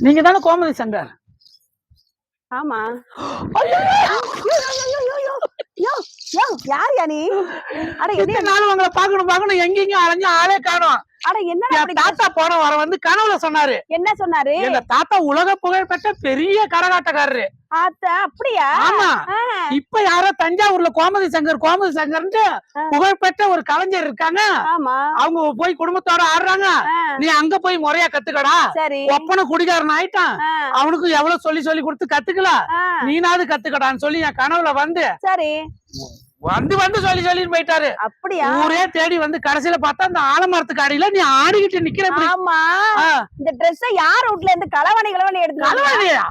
நீங்க தானே கோமதி சங்கர்? ஆமா. யார் யா நீ? அட நாள் உங்களை பார்க்கணும் பார்க்கணும் எங்கெங்க அலைஞ்சு ஆளே காணோம். அட என்ன என் தாத்தா போன வர வந்து கனவுல சொன்னாரு. என்ன சொன்னாரு? எங்க தாத்தா உலக புகழ் பெற்ற பெரிய கரகாட்டக்காரரு. அப்படியா? ஆமா. இப்ப யாரோ தஞ்சாவூர்ல கோமதி சங்கர் கோமதி சங்கர்ன்ட்டு ஆ. புகழ் பெற்ற ஒரு கலைஞர் இருக்காங்க. அவங்க போய் குடும்பத்தோட ஆடுறாங்க. நீ அங்க போய் முறையா கத்துக்கடா. ஒப்பனை குடிகாரன் ஆயிட்டான். அவனுக்கு எவ்வளவு சொல்லி சொல்லி கொடுத்து கத்துக்கல. நீனாவது கத்துக்கடான்னு சொல்லி என் கனவுல வந்து சரி. வந்து வந்து சொல்லி சொல்லிட்டு போயிட்டாரு. அப்படியா? ஊரே தேடி வந்து கடைசியில பார்த்தா அந்த ஆலமரத்துக்கு அடியில நீ ஆடிக்கிட்டு நிக்கிற. ஆமா. இந்த Dress யார் வீட்ல இருந்து களவாணி களவாணி எடுத்து கலவாணியா?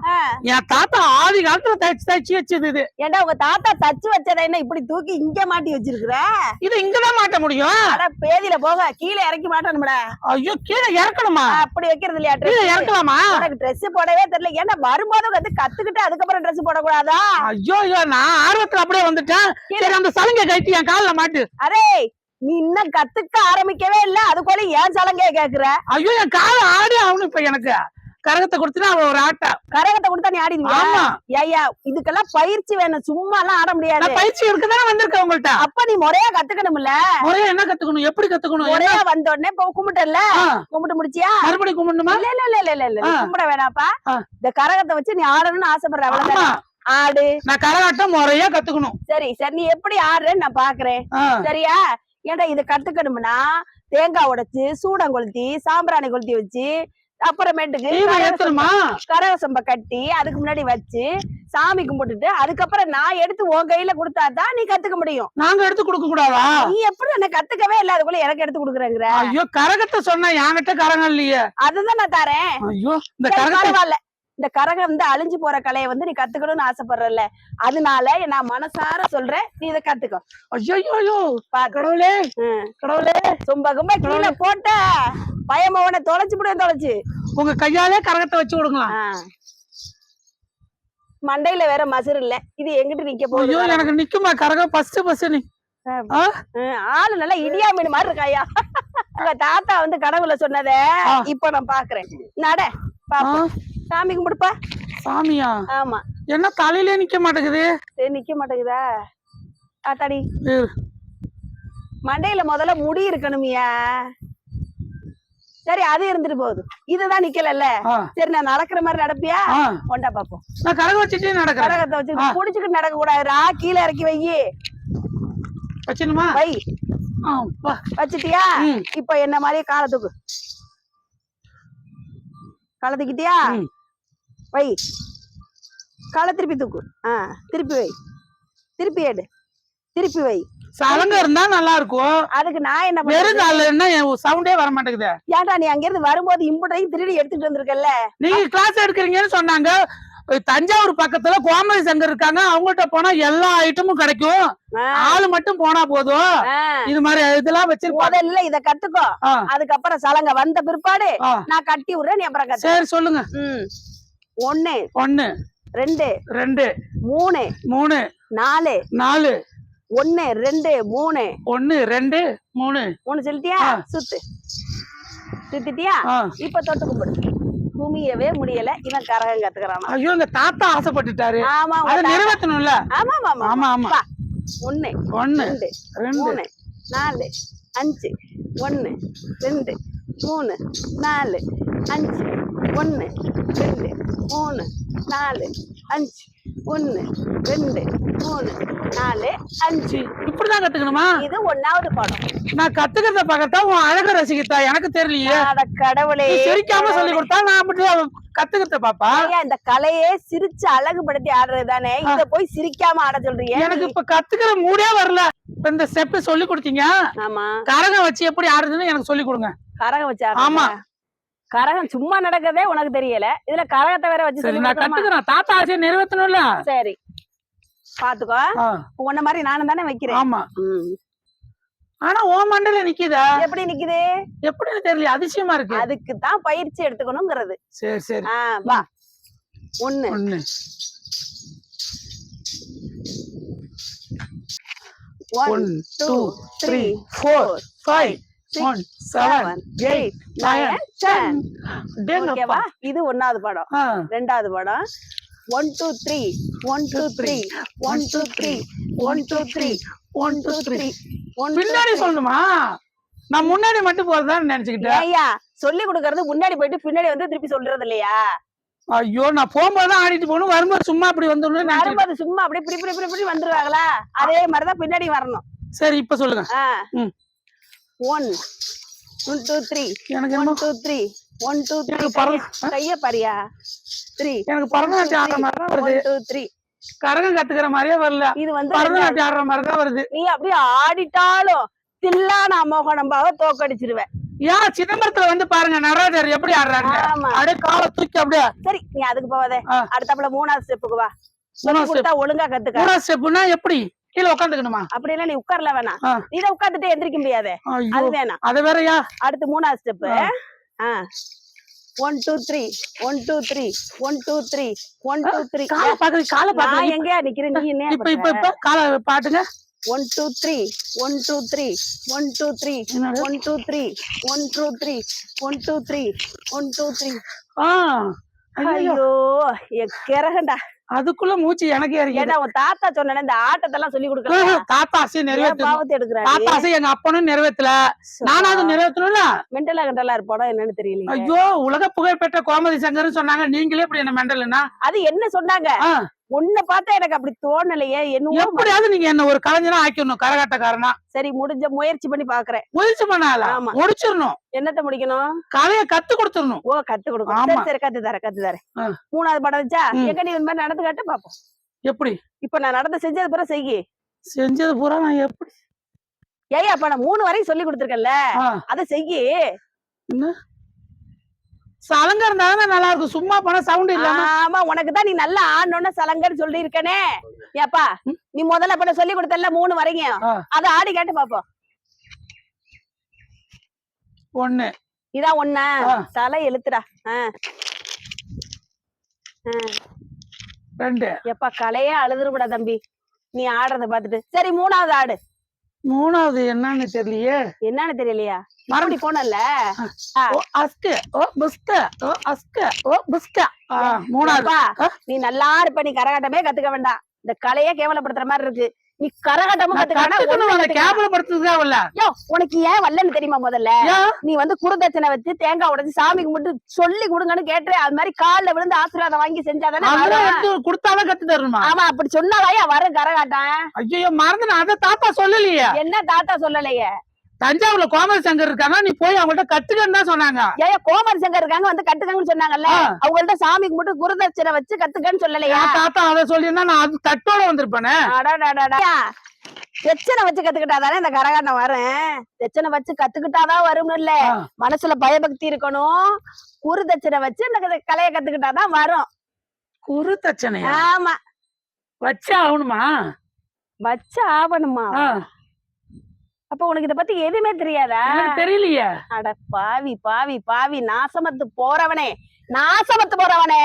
என் தாத்தா ஆதி காலத்துல தச்சு தச்சு வச்சது இது. ஏண்டா உங்க தாத்தா தச்சு வச்சதை என்ன இப்படி தூக்கி இங்க மாட்டி வச்சிருக்கிற? இது இங்கதான் மாட்ட முடியும். அட பேதியில போக கீழே இறக்கி மாட்டணும்ல. ஐயோ கீழே இறக்கணுமா? அப்படி வைக்கிறது இல்லையா கீழே? இறக்கலாமா? உனக்கு Dress போடவே தெரியல. ஏன்னா வரும்போது வந்து கத்துக்கிட்டு அதுக்கப்புறம் Dress போடக்கூடாதா? ஐயோ ஐயோ நான் ஆர்வத்துல அப்படியே வந்துட்டேன். அந்த சலங்கை கைட்டி என் கால்ல மாட்டு. அரே நீ இன்னும் கத்துக்க ஆரம்பிக்கவே இல்ல. அதுக்குள்ள ஏன் சலங்கைய கேக்குற? ஐயோ என் கால ஆடி ஆகணும் இப்ப எனக்கு. கரகத்தை கொடுத்துட்டு அவ ஒரு ஆட்ட. கரகத்தை கொடுத்தா நீ ஆடிடுவியா? ஆமா. ஐயா இதுக்கெல்லாம் பயிற்சி வேணும். சும்மா எல்லாம் ஆட முடியாது. நான் பயிற்சி இருக்குதானே வந்திருக்கேன் உங்கள்ட்ட. அப்ப நீ முறையா கத்துக்கணும்ல? முறையா என்ன கத்துக்கணும்? எப்படி கத்துக்கணும்? முறையா வந்த உடனே இப்ப கும்பிட்டல. கும்பிட்டு முடிச்சியா? மறுபடியும் கும்பிடணுமா? இல்ல இல்ல இல்ல இல்ல இல்ல. கும்பிட வேணாப்பா. இந்த கரகத்தை வச்சு நீ ஆடணும்னு ஆசைப்படுற அவ்வளவுதான்? ஆடு. நான் கரகாட்டம் முறையா கத்துக்கணும். சரி சரி நீ எப்படி ஆடுறேன்னு நான் பாக்குறேன். சரியா? ஏன்டா இதை கத்துக்கணும்னா தேங்காய் உடைச்சு சூடம் கொளுத்தி சாம்பிராணி கொளுத்தி வச்சு அப்புறமேட்டுக்கு கரகசம்ப கட்டி அதுக்கு முன்னாடி வச்சு சாமி கும்பிட்டுட்டு அதுக்கப்புறம் நான் எடுத்து உன் கையில கொடுத்தாதான் நீ கத்துக்க முடியும். நாங்க எடுத்து கொடுக்க கூடாதா? நீ எப்படி என்ன கத்துக்கவே இல்ல அதுக்குள்ள எனக்கு எடுத்து கொடுக்குறேங்கிற? ஐயோ கரகத்தை சொன்ன என்கிட்ட கரகம் இல்லையே. அதுதான் நான் தரேன். ஐயோ இந்த கரகத்தை பரவாயில்ல. இந்த கரகம் வந்து அழிஞ்சு போற கலையை வந்து நீ கத்துக்கணும்னு ஆசைப்படுறல அதனால நான் மனசார சொல்றேன். நீ இதை கத்துக்கோ. ஐயோ கடவுளே. கடவுளே! சும்ப கும்ப கீழே போட்ட பயமவனை தொலைச்சு விடுவேன் தொலைச்சு. உங்க கையாலே கரகத்தை வச்சு விடுங்களா. மண்டையில வேற மசுறு இல்ல. இது எங்கிட்ட நிக்க போகுது. எனக்கு நிக்குமா? கரகம் ஃபர்ஸ்ட் ஃபர்ஸ்ட் நீ ஆளு நல்லா இடியா மீன் மாதிரி இருக்காயா உங்க தாத்தா வந்து கடவுள சொன்னத. இப்ப நான் பாக்குறேன். நட பாப்போம். சாமி கும்பிடுப்பா. சாமியா? ஆமா. என்ன தலையிலே நிக்க மாட்டேங்குது? சரி நிக்க மாட்டேங்குதா? ஆத்தாடி. மண்டையில முதல்ல முடி இருக்கணுமியா? சரி அது இருந்துட்டு போகுது. இதுதான் நிக்கலல்ல? சரி நான் நடக்கிற மாதிரி நடப்பியா. கொண்டா பாப்போம். நான் கரகம் வச்சுட்டே நடக்கிறேன். கடகத்தை வச்சு. புடிச்சுக்கிட்டு நடக்க கூடாதுடா கீழே இறக்கி வை. வச்சுணுமா வை. வச்சிட்டியா. இப்ப என்ன மாதிரியே காலை தூக்கு. காலை தூக்கிட்டியா ம். வை. காலை திருப்பி தூக்கு. ஆ திருப்பி வை. திருப்பி எடு. திருப்பி வை. சலங்க இருந்தா நல்லா இருக்கும் அதுக்கு நான் என்ன வெறும் கால்ல என்ன சவுண்டே வர மாட்டேங்குது ஏன்டா நீ அங்கிருந்து வரும்போது இம்புட்டையும் திருடி எடுத்துட்டு வந்திருக்கல்ல? நீங்க கிளாஸ் எடுக்கிறீங்கன்னு சொன்னாங்க. தஞ்சாவூர் பக்கத்துல கோமதி சங்கர் இருக்காங்க. அவங்கள்ட்ட போனா எல்லா ஐட்டமும் கிடைக்கும். ஆளு மட்டும் போனா போதும். இது மாதிரி இதெல்லாம் வச்சிருப்பாங்க முதல்ல இத கத்துக்கோ. அதுக்கப்புறம் சலங்க வந்த பிற்பாடு. நான் கட்டி விடுறேன் நீ அப்புறம் சரி சொல்லுங்க. ஒண்ணு ஒண்ணு ரெண்டு ரெண்டு மூணு மூணு நாலு நாலு ஒண்ணு ரெண்டு மூணு. ஒண்ணு ரெண்டு மூணு. மூணு சொல்லிட்டியா. சுத்து. சுத்திட்டியா. இப்ப தொட்டு கும்பிடு. குமியவே முடியல. இவன் கரகம் கத்துக்கிறானா ஐயோ எங்க தாத்தா ஆசைப்பட்டுட்டாரு. ஆமா அதை நிறைவேற்றணும்ல ஆமா ஆமா ஆமா. ஆமா. ஒண்ணு ஒண்ணு ரெண்டு ரெண்டு. மூணு நாலு அஞ்சு ஒண்ணு ரெண்டு மூணு நாலு அஞ்சு ஒண்ணு ரெண்டு மூணு நாலு அஞ்சு. ஒண்ணு ரெண்டு மூணு நாலு அஞ்சு. இப்படிதான் கத்துக்கணுமா? இது ஒன்னாவது பாடம். நான் கத்துக்கிறத பார்த்தா உன் அழக ரசிகத்தா எனக்கு தெரியலையே. அட கடவுளே. சிரிக்காம சொல்லி கொடுத்தா நான் அப்படி கத்துக்கிறத பாப்பா? இந்த கலையே சிரிச்சு அழகுபடுத்தி ஆடுறது தானே இத போய் சிரிக்காம ஆட சொல்றீங்க எனக்கு இப்ப கத்துக்கிற மூடே வரல. இப்ப இந்த ஸ்டெப் சொல்லி கொடுத்தீங்க. ஆமா. கரகம் வச்சு எப்படி ஆடுறதுன்னு எனக்கு சொல்லி கொடுங்க. கரகம் வச்சு ஆமா. கரகம் சும்மா நடக்கதே உனக்கு தெரியல. இதுல கரகத்தை வேற வச்சு சரி நான்? கத்துக்கிறேன். தாத்தா ஆசையை நிறைவேற்றணும்ல சரி. பாத்துக்கோ. உன்ன மாதிரி நானும் தானே வைக்கிறேன். ஆமா. ஆனா ஓ மண்டல நிக்குதா? எப்படி நிக்குது? எப்படின்னு தெரியல அதிசயமா இருக்கு. அதுக்கு தான் பயிற்சி எடுத்துக்கணுங்கிறது. சரி சரி. வா. ஒண்ணு. ஒண்ணு. One two three four five one seven eight nine ten ஓகேவா டேங்கப்பா இது ஒன்னாவது படம். ரெண்டாவது படம். One two three one two three one two three one two three one two three one பின்னாடி சொல்லணுமா? நான் முன்னாடி மட்டும் போறதான்னு நினைச்சுக்கிட்டேன். ஏய்யா சொல்லி கொடுக்கறது முன்னாடி போயிட்டு பின்னாடி வந்து திருப்பி சொல்றது இல்லையா? ஐயோ நான் போகும்போது தான் ஆடிட்டு போகணும். வரும்போது சும்மா அப்படி நினைச்சுக்கிட்டேன். வரும்போது சும்மா அப்படியே இப்படி இப்படி இப்படி வந்துருவாங்களா? அதே மாதிரிதான் பின்னாடி வரணும். சரி இப்ப சொல்லுங்க. ஒன் ஒன் டூ த்ரீ எனக்கு one two three one two three? கைய பாரியா? த்ரீ எனக்கு பரதநாட்டியம் ஆடுற மாதிரி தான் வருது. டூ த்ரீ கரகம் கத்துக்கிற மாதிரியே வரல. இது வந்து. பரதநாட்டியம் ஆடுற மாதிரி தான் வருது. நீ அப்படியே ஆடிட்டாலும் தில்லான அமோகனம்பாவ தோக்கடிச்சிருவேன். ஏன் சிதம்பரத்துல வந்து பாருங்க நடராஜர் எப்படி ஆடுறாங்க அப்படியே காலை தூக்கி அப்படியே சரி நீ அதுக்கு போவாதே. அடுத்தாப்புல மூணாவது ஸ்டெப்புக்கு வா. ஒழுங்கா கத்துக்க. மூணாவது ஸ்டெப்னா எப்படி? கீழே உட்காந்துக்கணுமா அப்படி எல்லாம் நீ உட்கார்ல வேணாம் ஆ. நீ தான் உட்கார்ந்துட்டு எந்திரிக்க முடியாது அது வேணாம் அத வேறயா அடுத்து மூணாவது step one two three one two three one two three one two three காலை பாக்குறது காலை பாக்குறது எங்கேயா நிக்கிறேன் நீ இப்ப இப்ப என்ன இப்ப காலை பாட்டுங்க one two three one two three one two three? One two three one two three one two three one two three ஆ ஐயோ என் கிரகண்டா அதுக்குள்ள மூச்சு எனக்கு ஏன்னா உன் தாத்தா சொன்ன இந்த ஆட்டத்தெல்லாம் சொல்லி கொடுக்கல தாத்தா பாவத்தை எடுக்கிறாரு? தாத்தா ஆசை எங்க அப்பனும் நிறைவேற்றல நானும் அது நிறைவேற்றணும்ல மென்டலா கண்டலா இருப்பாடா என்னன்னு தெரியல ஐயோ உலக புகழ்பெற்ற கோமதி சங்கர்னு சொன்னாங்க. நீங்களே இப்படி என்ன மெண்டல்னா அது என்ன சொன்னாங்க? உன்னை பார்த்தா எனக்கு அப்படி தோணலையே என்னவோ எப்படியாவது நீங்க என்ன ஒரு கலைஞரா ஆக்கிடணும் கரகாட்டக்காரனா. சரி முடிஞ்ச முயற்சி பண்ணி பாக்குறேன். முயற்சி பண்ணால. முடிச்சிடணும். என்னத்த முடிக்கணும்? கலைய கத்து கொடுத்துடணும். ஓ கத்து கொடுக்கணும். சரி கத்து தரேன் கத்து தரேன். ஆ. மூணாவது படம் வச்சா. எங்க நீ இந்த மாதிரி நடந்து காட்டு பாப்போம். எப்படி? இப்ப நான் நடந்து செஞ்சது பிறகு செய்யி. செஞ்சது பூரா நான் எப்படி? ஏய் அப்ப நான் மூணு வரையும் சொல்லி கொடுத்துருக்கேன்ல. அதை செய்யி. என்ன? சலங்க இருந்தாதானே நல்லா இருக்கும் சும்மா போனா சவுண்ட் இல்லாம. ஆமா உனக்கு தான் நீ நல்லா ஆடணும்னு சலங்கன்னு சொல்லி இருக்கனே ஏப்பா. நீ முதல்ல பண்ண சொல்லி கொடுத்தல மூணு வரைக்கும் ஆ. அத ஆடி காட்டு பாப்போம். ஒண்ணு. இதான் ஒண்ணா. தலை எழுத்துடா. ரெண்டு. எப்பா கலையே அழுதுருக்கூடா தம்பி. நீ ஆடுறத பாத்துட்டு சரி மூணாவது ஆடு. மூணாவது என்னன்னு தெரியலையே. என்னன்னு தெரியலையா. மறுபடி போனல அஸ்கு ஓ புஸ்க ஓ அஸ்கு ஓ புஸ்க மூணாவது? நீ நல்லா இருப்ப. நீ கரகாட்டமே கத்துக்க வேண்டாம். இந்த கலையே கேவலப்படுத்துற மாதிரி இருக்கு. நீ கரகாட்டமும் நான் கத்துக்க வேண்டாம், கத்துக்கணும் ஒண்ணும் அந்த கத்துக்க வேண்டாம். கேவலப்படுத்துறதுதான் இல்ல யோ, உனக்கு ஏன் வரலன்னு தெரியுமா முதல்ல? நீ வந்து குருதட்சணை வச்சு தேங்காய் உடைச்சு சாமி கும்பிட்டு சொல்லி கொடுங்கன்னு கேட்டு அது மாதிரி கால்ல விழுந்து ஆசீர்வாதம் வாங்கி செஞ்சாதானே கொடுத்தாதான் கத்து தரணுமா? ஆமா அப்படி சொன்னாலாயா? வரும் கரகாட்டம். ஐயோ மறந்து நான் அதை தாத்தா சொல்லலையே. என்ன தாத்தா சொல்லலையே? தஞ்சாவூர்ல கோமதி சங்கர் இருக்காங்க நீ போய் அவங்கள்ட்ட கத்துக்கன்னு தான் சொன்னாங்க. ஏன் கோமர் சங்கர் இருக்காங்க வந்து கத்துக்கங்கன்னு சொன்னாங்கல்ல. அவங்கள்ட்ட சாமி கும்பிட்டு குருதட்சணை வச்சு கத்துக்கன்னு சொல்லலையா? தாத்தா அதை சொல்லியிருந்தா நான் அது தட்டோட வந்திருப்பேனே. அடடடடா. தெச்சனை வச்சு கத்துக்கிட்டாதானே இந்த கரகாட்டம் வரும்? தெச்சனை வச்சு கத்துக்கிட்டாதான் வரும்னு இல்ல. மனசுல பயபக்தி இருக்கணும். குரு தட்சணை வச்சு இந்த கலையை கத்துக்கிட்டாதான் வரும். குரு தச்சனையா ஆமா. வச்சே ஆகணுமா? வச்சு ஆவணுமா ஆ, அப்ப உனக்கு இத பத்தி எதுவுமே தெரியாதா? தெரியலையே. அட பாவி பாவி பாவி நாசமத்து போறவனே நாசமத்து போறவனே.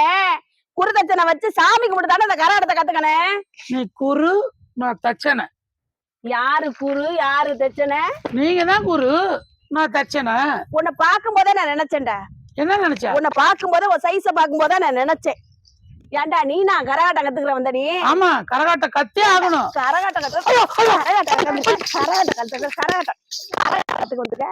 குரு தட்சணை வச்சு சாமி கும்பிட்டு தானே இந்த கரகாட்டத்தை கத்துக்கணே? நீ குரு நான் தச்சனை. யாரு குரு யாரு தட்சணை நீங்க தான் குரு நான் தச்சனை. உன்னை பார்க்கும் போதே நான் நினைச்சேன்டா. என்ன நினைச்ச? உன்னை பார்க்கும்போது உன் சைஸ பார்க்கும்போது நான் நினைச்சேன். ஏன்டா நீ நான் கரகாட்டம் கத்துக்கிற வந்த நீ? ஆமா கரகாட்ட கத்தே ஆகணும். கரகாட்டம் கத்து கரகாட்டம் கத்து கரகாட்டம் கரகாட்டம் கரகாட்டம் கத்துக்க வந்துக்க